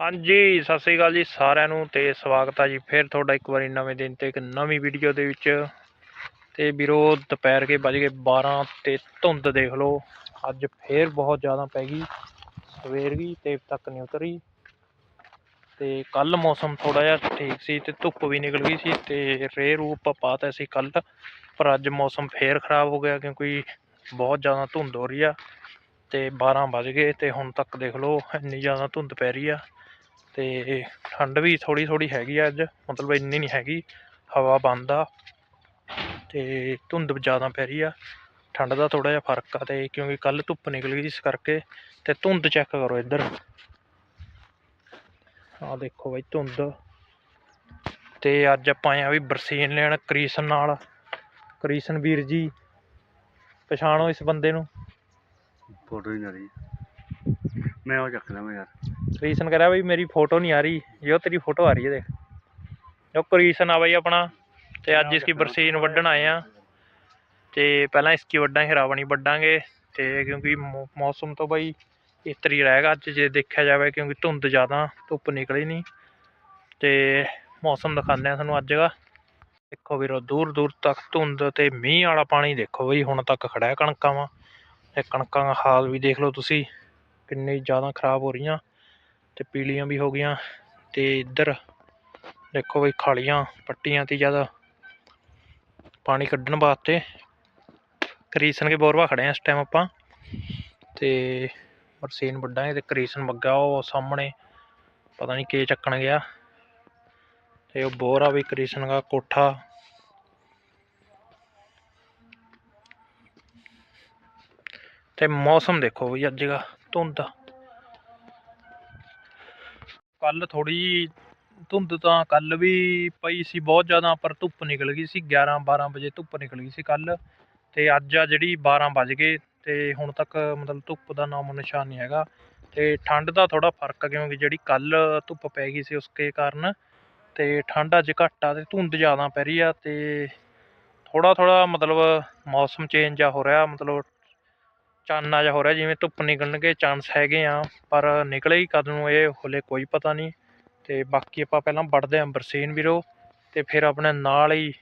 ਹਾਂਜੀ, ਸਤਿ ਸ੍ਰੀ ਅਕਾਲ ਜੀ ਸਾਰਿਆਂ ਨੂੰ ਤੇ ਸਵਾਗਤ ਆ ਜੀ ਫਿਰ ਤੁਹਾਡਾ ਇੱਕ ਵਾਰੀ ਨਵੇਂ ਦਿਨ ਤੇ ਇੱਕ ਨਵੀਂ ਵੀਡੀਓ ਦੇ ਵਿੱਚ। ਤੇ ਵੀਰੋ, ਦੁਪਹਿਰ ਕੇ ਵੱਜ ਗਏ 12 ਤੇ ਧੁੰਦ ਦੇਖ ਲਓ। ਅੱਜ ਫੇਰ ਬਹੁਤ ਜ਼ਿਆਦਾ ਪੈ ਗਈ, ਸਵੇਰ ਵੀ ਤੇ ਤੱਕ ਨਹੀਂ ਉਤਰੀ। ਤੇ ਕੱਲ ਮੌਸਮ ਥੋੜਾ ਜਿਹਾ ਠੀਕ ਸੀ ਤੇ ਧੁੱਪ ਵੀ ਨਿਕਲ ਗਈ ਸੀ ਤੇ ਰੇ ਰੂਪ ਪਾਤਾ ਸੀ ਕੱਲ ਪਰ ਅੱਜ ਮੌਸਮ ਫੇਰ ਖਰਾਬ ਹੋ ਗਿਆ ਕਿਉਂਕਿ ਬਹੁਤ ਜ਼ਿਆਦਾ ਧੁੰਦ ਹੋ ਰਹੀ ਆ। ਤੇ 12 ਵੱਜ ਗਏ ਤੇ ਹੁਣ ਤੱਕ ਦੇਖ ਲਓ, ਇੰਨੀ ਜ਼ਿਆਦਾ ਧੁੰਦ ਪੈ ਰਹੀ ਆ। ਤੇ ਠੰਡ ਵੀ ਥੋੜੀ ਥੋੜੀ ਹੈਗੀ ਆ ਅੱਜ, ਮਤਲਬ ਇੰਨੀ ਨਹੀਂ ਹੈਗੀ, ਹਵਾ ਬੰਦ ਆ ਤੇ ਧੁੰਦ ਜ਼ਿਆਦਾ ਪੈ ਰਹੀ ਆ, ਠੰਡ ਦਾ ਥੋੜਾ ਜਿਹਾ ਫ਼ਰਕ ਆ ਤੇ ਕਿਉਂਕਿ ਕੱਲ ਧੁੱਪ ਨਿਕਲ ਗਈ ਇਸ ਕਰਕੇ ਤੇ ਧੁੰਦ ਚੈੱਕ ਕਰੋ ਇੱਧਰ। ਆ ਦੇਖੋ ਬਾਈ ਧੁੰਦ। ਤੇ ਅੱਜ ਆਪਾਂ ਆਏ ਆ ਵੀ ਬਰਸੀਨ ਲੈਣ ਕ੍ਰਿਸ਼ਨ ਨਾਲ। ਕ੍ਰਿਸ਼ਨ ਵੀਰ ਜੀ, ਪਛਾਣੋ ਇਸ ਬੰਦੇ ਨੂੰ? ਫੋਟੋ ਹੀ ਨਾ ਰਹੀ। ਮੈਂ ਉਹ ਚੱਕ ਲਵਾਂ ਯਾਰ। ਕ੍ਰਿਸ਼ਨ ਕਹ ਰਿਹਾ ਬਈ ਮੇਰੀ ਫੋਟੋ ਨਹੀਂ ਆ ਰਹੀ। ਜੋ ਤੇਰੀ ਫੋਟੋ ਆ ਰਹੀ ਹੈ ਦੇਖ। ਜੋ ਕ੍ਰਿਸ਼ਨ ਆ ਬਈ ਆਪਣਾ। ਤੇ ਅੱਜ ਇਸकी ਬਰਸੀਨ ਵੱਢਣ ਆਏ ਆ ਤੇ ਪਹਿਲਾਂ ਇਸकी ਵੱਢਾਂਗੇ ਰਾਵਣੀ ਵੱਢਾਂਗੇ। ਤੇ ਕਿਉਂਕਿ ਮੌਸਮ ਤੋਂ ਬਈ ਇਸ ਤਰੀ ਰਹੇਗਾ ਅੱਜ ਜੇ ਦੇਖਿਆ ਜਾਵੇ ਕਿਉਂਕਿ ਧੁੰਦ ਜ਼ਿਆਦਾ ਧੁੱਪ ਨਿਕਲੀ ਨਹੀਂ ਤੇ ਮੌਸਮ ਦਿਖਾਉਂਦੇ ਆ ਤੁਹਾਨੂੰ ਅੱਜ ਦਾ। ਦੇਖੋ ਵੀਰੋ ਦੂਰ ਦੂਰ ਤੱਕ ਧੁੰਦ ਤੇ ਮੀਂਹ ਵਾਲਾ ਪਾਣੀ ਦੇਖੋ ਬਈ ਹੁਣ ਤੱਕ ਖੜਾ ਹੈ ਕਣਕਾਂ ਵਾ। ਤੇ ਕਣਕਾਂ ਦਾ ਹਾਲ ਵੀ ਦੇਖ ਲਓ ਤੁਸੀਂ। ਕਿੰਨੀ ਜ਼ਿਆਦਾ ਖਰਾਬ ਹੋ ਰਹੀਆਂ। ਤੇ ਪੀਲੀਆਂ ਵੀ ਹੋ ਗਈਆਂ ਤੇ ਇੱਧਰ ਦੇਖੋ ਬਈ ਖਾਲੀਆਂ ਪੱਟੀਆਂ ਤੇ ਜ਼ਿਆਦਾ ਪਾਣੀ ਕੱਢਣ ਵਾਸਤੇ ਕਰੀਸਨ ਕੇ ਬੋਰਵਾ ਖੜੇ ਆ ਇਸ ਟਾਈਮ ਆਪਾਂ ਤੇ ਵੱਡਾ ਵੱਢਾਂਗੇ ਤੇ ਕਰੀਸਨ ਵੱਗਾ ਉਹ ਸਾਹਮਣੇ ਪਤਾ ਨਹੀਂ ਕੀ ਚੱਕਣ ਗਿਆ ਤੇ ਉਹ ਬੋਰਾ ਵੀ ਕਰੀਸਨ ਦਾ ਕੋਠਾ। ਤੇ ਮੌਸਮ ਦੇਖੋ ਵੀ ਅੱਜ ਦਾ ਧੁੰਦ। ਕੱਲ ਥੋੜੀ ਧੁੰਦ ਤਾਂ ਕੱਲ ਵੀ ਪਈ ਸੀ, ਬਹੁਤ ਜ਼ਿਆਦਾ ਪਰ ਧੁੱਪ ਨਿਕਲ ਗਈ ਸੀ 11 12 ਵਜੇ ਧੁੱਪ ਨਿਕਲ ਗਈ ਸੀ ਕੱਲ ਤੇ ਅੱਜ ਆ ਜਿਹੜੀ 12 ਵੱਜ ਗਏ ਤੇ ਹੁਣ ਤੱਕ ਮਤਲਬ ਧੁੱਪ ਦਾ ਨਾਮੋ ਨਿਸ਼ਾਨ ਨਹੀਂ ਹੈਗਾ ਤੇ ਠੰਡ ਦਾ ਥੋੜਾ ਫ਼ਰਕ ਕਿਉਂਕਿ ਜਿਹੜੀ ਕੱਲ ਧੁੱਪ ਪੈ ਗਈ ਸੀ ਉਸਕੇ ਕਾਰਨ ਤੇ ਠੰਡ ਅੱਜ ਘੱਟ ਆ ਤੇ ਧੁੰਦ ਜ਼ਿਆਦਾ ਪੈ ਰਹੀ ਆ ਤੇ ਥੋੜਾ ਥੋੜਾ ਮਤਲਬ ਮੌਸਮ ਚੇਂਜ ਆ ਹੋ ਰਿਹਾ, ਮਤਲਬ ਚਾਨਣਾ ਜਿਹਾ ਹੋ ਰਿਹਾ, ਜਿਵੇਂ ਧੁੱਪ ਨਿਕਲਣਗੇ ਚਾਂਸ ਹੈਗੇ ਆ, ਪਰ ਨਿਕਲੇ ਹੀ ਕਦ ਨੂੰ ਇਹ ਹਲੇ ਕੋਈ ਪਤਾ ਨਹੀਂ। ਤੇ ਬਾਕੀ ਆਪਾਂ ਪਹਿਲਾਂ ਵੱਢਦੇ ਆਂ ਬਰਸੀਨ ਵੀਰੋ, ਤੇ ਫਿਰ ਆਪਣੇ ਨਾਲ ਹੀ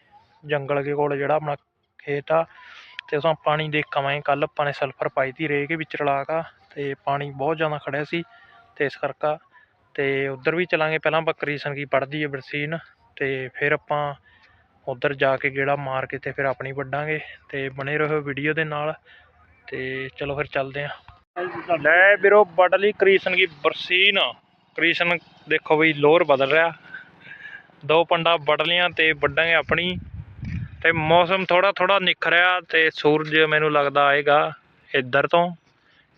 ਜੰਗਲ ਦੇ ਕੋਲ ਜਿਹੜਾ ਆਪਣਾ ਖੇਤ ਆ, ਤੇ ਉਸਾਂ ਪਾਣੀ ਦੇਖ ਆਵਾਂਗੇ। ਕੱਲ ਆਪਾਂ ਨੇ ਸਲਫਰ ਪਾਈ ਤੀ ਰੇਹ ਕੇ ਵਿੱਚ ਰਲਾ ਕਾ ਤੇ ਪਾਣੀ ਬਹੁਤ ਜ਼ਿਆਦਾ ਖੜਿਆ ਸੀ, ਤੇ ਇਸ ਕਰਕੇ। ਤੇ ਉਧਰ ਵੀ ਚਲਾਂਗੇ, ਪਹਿਲਾਂ ਬੱਕਰੀ ਸੰਗੀ ਵੱਢਦੀ ਹੈ ਬਰਸੀਨ ਤੇ ਫਿਰ ਆਪਾਂ ਉਧਰ ਜਾ ਕੇ ਗੇੜਾ ਮਾਰ ਕੇ ਤੇ ਫਿਰ ਆਪਣੀ ਵੱਢਾਂਗੇ। ਤੇ ਬਣੇ ਰਹੋ ਵੀਡੀਓ ਦੇ ਨਾਲ। ਤੇ ਚਲੋ ਫਿਰ ਚੱਲਦੇ ਆਂ ਲੈ ਵੀਰੋ ਵੱਢ ਲਈ ਕ੍ਰਿਸ਼ਨ ਦੀ ਬਰਸੀਨ। ਕ੍ਰਿਸ਼ਨ ਦੇਖੋ ਵੀ ਲੋਰ ਬਦਲ ਰਿਹਾ। ਦੋ ਪੰਡਾ ਵੱਢ ਲੀਆਂ ਤੇ ਵੱਢਾਂਗੇ ਆਪਣੀ। ਤੇ ਮੌਸਮ ਥੋੜਾ ਥੋੜਾ ਰਿਹਾ ਤੇ ਸੂਰਜ ਮੈਨੂੰ ਲੱਗਦਾ ਆਏਗਾ ਇੱਧਰ ਤੋਂ,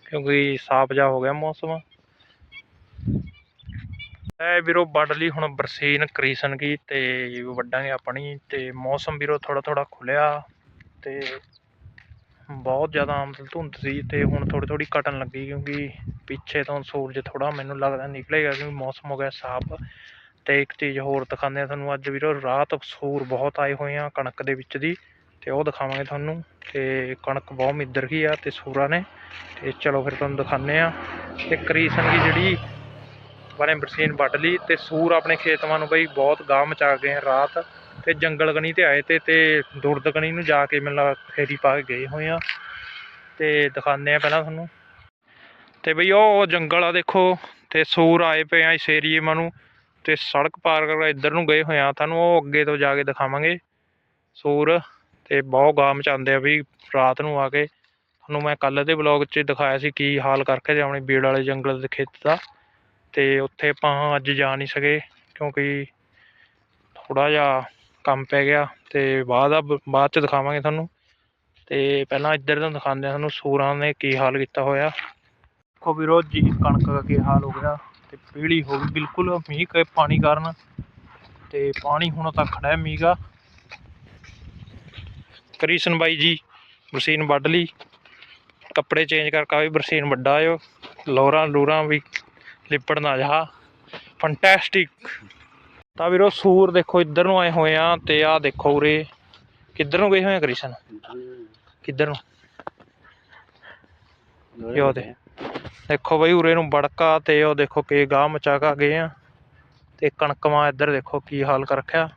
ਕਿਉਂਕਿ ਸਾਫ਼ ਜਾ ਹੋ ਗਿਆ ਮੌਸਮ। ਐ ਵੀਰੋ ਵੱਢ ਲਈ ਹੁਣ ਬਰਸੀਨ ਕ੍ਰਿਸ਼ਨ ਕੀ ਤੇ ਵੱਢਾਂਗੇ ਆਪਣੀ। ਤੇ ਮੌਸਮ ਵੀਰੋ ਥੋੜਾ ਥੋੜਾ ਖੁੱਲਿਆ ਤੇ ਬਹੁਤ ਜ਼ਿਆਦਾ ਮਤਲਬ ਧੁੰਦ ਸੀ ਅਤੇ ਹੁਣ ਥੋੜ੍ਹੀ ਥੋੜ੍ਹੀ ਘਟਣ ਲੱਗੀ ਕਿਉਂਕਿ ਪਿੱਛੇ ਤੋਂ ਸੂਰਜ ਥੋੜ੍ਹਾ ਮੈਨੂੰ ਲੱਗਦਾ ਨਿਕਲੇਗਾ ਕਿਉਂਕਿ ਮੌਸਮ ਹੋ ਗਿਆ ਸਾਫ਼। ਅਤੇ ਇੱਕ ਚੀਜ਼ ਹੋਰ ਦਿਖਾਉਂਦੇ ਹਾਂ ਤੁਹਾਨੂੰ ਅੱਜ ਵੀਰੋ, ਰਾਤ ਸੂਰ ਬਹੁਤ ਆਏ ਹੋਏ ਆ ਕਣਕ ਦੇ ਵਿੱਚ ਦੀ ਅਤੇ ਉਹ ਦਿਖਾਵਾਂਗੇ ਤੁਹਾਨੂੰ। ਅਤੇ ਕਣਕ ਬਹੁਤ ਮਿੱਧਰ ਗਈ ਆ ਅਤੇ ਸੂਰਾਂ ਨੇ। ਅਤੇ ਚਲੋ ਫਿਰ ਤੁਹਾਨੂੰ ਦਿਖਾਉਂਦੇ ਆ ਤੇ ਕਰੀਸਨ ਦੀ ਜਿਹੜੀ ਬਾਰੇ ਬਰਸੀਨ ਵੱਢ ਲਈ ਅਤੇ ਸੂਰ ਆਪਣੇ ਖੇਤਵਾਂ ਨੂੰ ਬਈ ਬਹੁਤ ਗਾਹ ਮਚਾ ਗਏ ਆ ਰਾਤ। ਤੇ ਜੰਗਲ ਕਣੀ ਤੇ ਆਏ ਤੇ ਤੇ ਦੁਰਦ ਗਣੀ ਨੂੰ ਜਾ ਕੇ ਮੈਨੂੰ ਫੇਰੀ ਪਾ ਕੇ ਗਏ ਹੋਏ ਆ ਤੇ ਦਿਖਾਉਂਦੇ ਆ ਪਹਿਲਾਂ ਤੁਹਾਨੂੰ। ਤੇ ਬਈ ਉਹ ਜੰਗਲ ਆ ਦੇਖੋ, ਤੇ ਸੂਰ ਆਏ ਪਏ ਆ ਇਸ ਏਰੀਏ ਮਾ ਨੂੰ, ਤੇ ਸੜਕ ਪਾਰ ਕਰਕੇ ਇੱਧਰ ਨੂੰ ਗਏ ਹੋਏ ਆ। ਤੁਹਾਨੂੰ ਉਹ ਅੱਗੇ ਤੋਂ ਜਾ ਕੇ ਦਿਖਾਵਾਂਗੇ। ਸੂਰ ਤੇ ਬਹੁਤ ਗਾਹ ਮਚਾਉਂਦੇ ਆ ਵੀ ਰਾਤ ਨੂੰ ਆ ਕੇ। ਤੁਹਾਨੂੰ ਮੈਂ ਕੱਲ ਦੇ ਬਲੌਗ 'ਚ ਦਿਖਾਇਆ ਸੀ ਕੀ ਹਾਲ ਕਰਕੇ ਤੇ ਆਪਣੇ ਬੀੜ ਵਾਲੇ ਜੰਗਲ ਦੇ ਖੇਤ ਦਾ। ਤੇ ਉੱਥੇ ਆਪਾਂ ਅੱਜ ਜਾ ਨਹੀਂ ਸਕੇ ਕਿਉਂਕਿ ਥੋੜਾ ਜਿਹਾ ਕੰਮ ਪੈ ਗਿਆ ਤੇ ਬਾਅਦ ਆ, ਬਾਅਦ ਚ ਦਿਖਾਵਾਂਗੇ ਤੁਹਾਨੂੰ। ਤੇ ਪਹਿਲਾਂ ਇੱਧਰ ਤੋਂ ਦਿਖਾਉਂਦੇ ਆ ਤੁਹਾਨੂੰ ਸੂਰਾਂ ਨੇ ਕੀ ਹਾਲ ਕੀਤਾ ਹੋਇਆ। ਦੇਖੋ ਵੀਰੋ, ਜੀ ਕਣਕ ਦਾ ਕੀ ਹਾਲ ਹੋ ਗਿਆ ਤੇ ਪੀਲੀ ਹੋ ਗਈ ਬਿਲਕੁਲ, ਮੀਂਹ ਕੇ ਪਾਣੀ ਕਾਰਨ। ਤੇ ਪਾਣੀ ਹੁਣ ਤਾਂ ਖੜਾ ਹੈ ਮੀਂਹ ਦਾ। ਕ੍ਰਿਸ਼ਨ ਬਾਈ ਜੀ, ਬਰਸੀਨ ਵੱਢ ਲਈ। ਕੱਪੜੇ ਚੇਂਜ ਕਰਕੇ ਵੀ ਬਰਸੀਨ ਵੱਡਾ ਆਇਓ। ਲੋਰਾਂ ਲੂਰਾਂ ਵੀ ਲਿਪੜ ਨਾ ਜਾ ਫੰਟੈਸਟਿਕ ਤਾਂ ਵੀਰੋ, ਸੂਰ ਦੇਖੋ, ਇੱਧਰ ਨੂੰ ਆਏ ਹੋਏ ਆ ਤੇ ਆਹ ਦੇਖੋ ਉਰੇ। ਕਿੱਧਰ ਨੂੰ ਗਏ ਹੋਏ ਆ, ਕ੍ਰਿਸ਼ਨ? ਕਿੱਧਰ? ਨੂੰ ਇਹ ਉਹਦੇ ਦੇਖੋ। ਬਈ, ਉਰੇ ਨੂੰ ਬੜਕਾ ਤੇ ਉਹ ਦੇਖੋ ਕੀ ਗਾਹ ਮਚਾ ਕੇ ਗਏ ਆ। ਤੇ ਕਣਕਵਾਂ ਇੱਧਰ ਦੇਖੋ ਕੀ ਹਾਲ ਕਰ ਰੱਖਿਆ।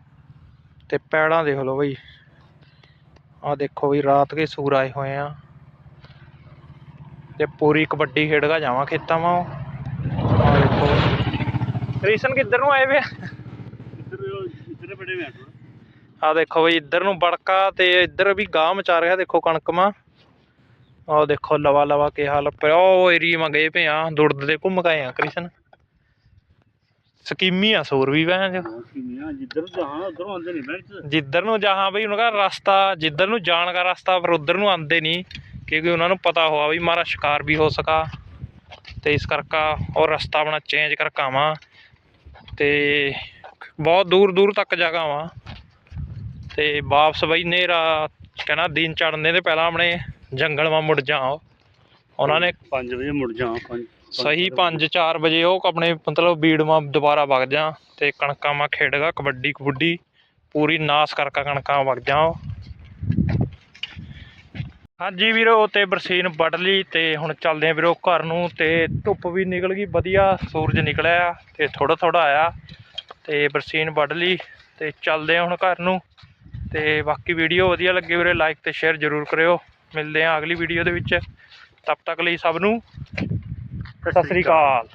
ਤੇ ਪੈੜਾਂ ਦੇਖ ਲਓ ਬਈ। ਆ ਦੇਖੋ ਬਈ, ਰਾਤ ਕੇ ਸੂਰ ਆਏ ਹੋਏ ਆ। ਤੇ ਪੂਰੀ ਕਬੱਡੀ ਖੇਡ ਕੇ ਜਾਵਾਂ ਖੇਤਾਂ ਵਾਂ। ਆ ਦੇਖੋ। ਕ੍ਰਿਸ਼ਨ ਕਿੱਧਰ ਨੂੰ ਆਏ ਵੇ ਮੈਂ ਆ ਦੇਖੋ ਬਈ ਇੱਧਰ ਨੂੰ ਬੜਕਾ ਤੇ ਇੱਧਰ ਵੀ ਗਾਹ ਮਚਾ ਰਿਹਾ ਦੇਖੋ ਕਣਕ ਮਾ। ਆਹ ਦੇਖੋ ਲਵਾ ਲਵਾ ਕੇ ਹਾਲ ਪਿਆ ਉਹ ਏਰੀ ਮਾ ਗਏ ਪਏ ਆ ਦੁੜਦ ਦੇ ਘੁੰਮ ਗਏ ਆ ਕ੍ਰਿਸ਼ਨ। ਸਕੀਮੀ ਆ ਸੂਰ ਵੀ ਵੈਂ ਜੋ ਜਿੱਧਰ ਜਹਾਂ ਉਧਰੋਂ ਆਉਂਦੇ ਨਹੀਂ ਮੈਂ ਜਿੱਧਰ ਨੂੰ ਜਹਾਂ ਬਈ ਉਹਨਾਂ ਦਾ ਰਸਤਾ ਜਿੱਧਰ ਨੂੰ ਜਾਣ ਦਾ ਰਸਤਾ ਪਰ ਉਧਰ ਨੂੰ ਆਂਦੇ ਨਹੀਂ ਕਿਉਂਕਿ ਉਹਨਾਂ ਨੂੰ ਪਤਾ ਹੋਆ ਵੀ ਮਾਰਾ ਸ਼ਿਕਾਰ ਵੀ ਹੋ ਸਕਾ। ਤੇ ਇਸ ਕਰਕੇ ਉਹ ਰਸਤਾ ਆਪਣਾ ਚੇਂਜ ਕਰਕੇ ਆਵਾਂ। ਤੇ ਬਹੁਤ ਦੂਰ ਦੂਰ ਤੱਕ ਜਗ੍ਹਾ ਵਾਂ। ਤੇ ਵਾਪਸ ਬਈ ਨੇਰਾ ਕਹਿੰਦਾ ਦਿਨ ਚੜਨੇ ਦੇ ਪਹਿਲਾਂ ਆਪਣੇ ਜੰਗਲ ਮਾ ਮੁੜ ਜਾਓ ਉਹਨਾਂ ਨੇ 5 ਵਜੇ ਮੁੜ ਜਾ 5 ਸਹੀ 5-4 ਵਜੇ ਉਹ ਆਪਣੇ ਮਤਲਬ ਬੀੜ ਮਾ ਦੁਬਾਰਾ ਵਗ ਜਾ ਤੇ ਕਣਕਾਂ ਮਾ ਖੇਡਗਾ ਕਬੱਡੀ ਕਬੱਡੀ ਪੂਰੀ ਨਾਸ ਕਰਕੇ ਕਣਕਾਂ ਵਗ ਜਾ ਹਾਂਜੀ ਵੀਰੋ ਤੇ ਬਰਸੀਨ ਵੱਢ ਲਈ ਤੇ ਹੁਣ ਚੱਲਦੇ ਆ ਵੀਰੋ ਘਰ ਨੂੰ ਤੇ ਧੁੱਪ ਵੀ ਨਿਕਲ ਗਈ ਵਧੀਆ ਸੂਰਜ ਨਿਕਲਿਆ ਤੇ ਥੋੜਾ ਥੋੜਾ ਆਇਆ। ਤੇ ਬਰਸੀਨ ਵੱਢ ਲਈ ਤੇ ਚੱਲਦੇ ਆ ਹੁਣ ਘਰ ਨੂੰ। ਤੇ ਬਾਕੀ ਵੀਡੀਓ ਵਧੀਆ ਲੱਗੇ ਵੀਰੇ ਲਾਈਕ ਤੇ ਸ਼ੇਅਰ ਜ਼ਰੂਰ ਕਰਿਓ। ਮਿਲਦੇ ਆ ਅਗਲੀ ਵੀਡੀਓ ਦੇ ਵਿੱਚ। ਤਬ ਤੱਕ ਲਈ ਸਭ ਨੂੰ, ਸਤਿ ਸ੍ਰੀ ਅਕਾਲ।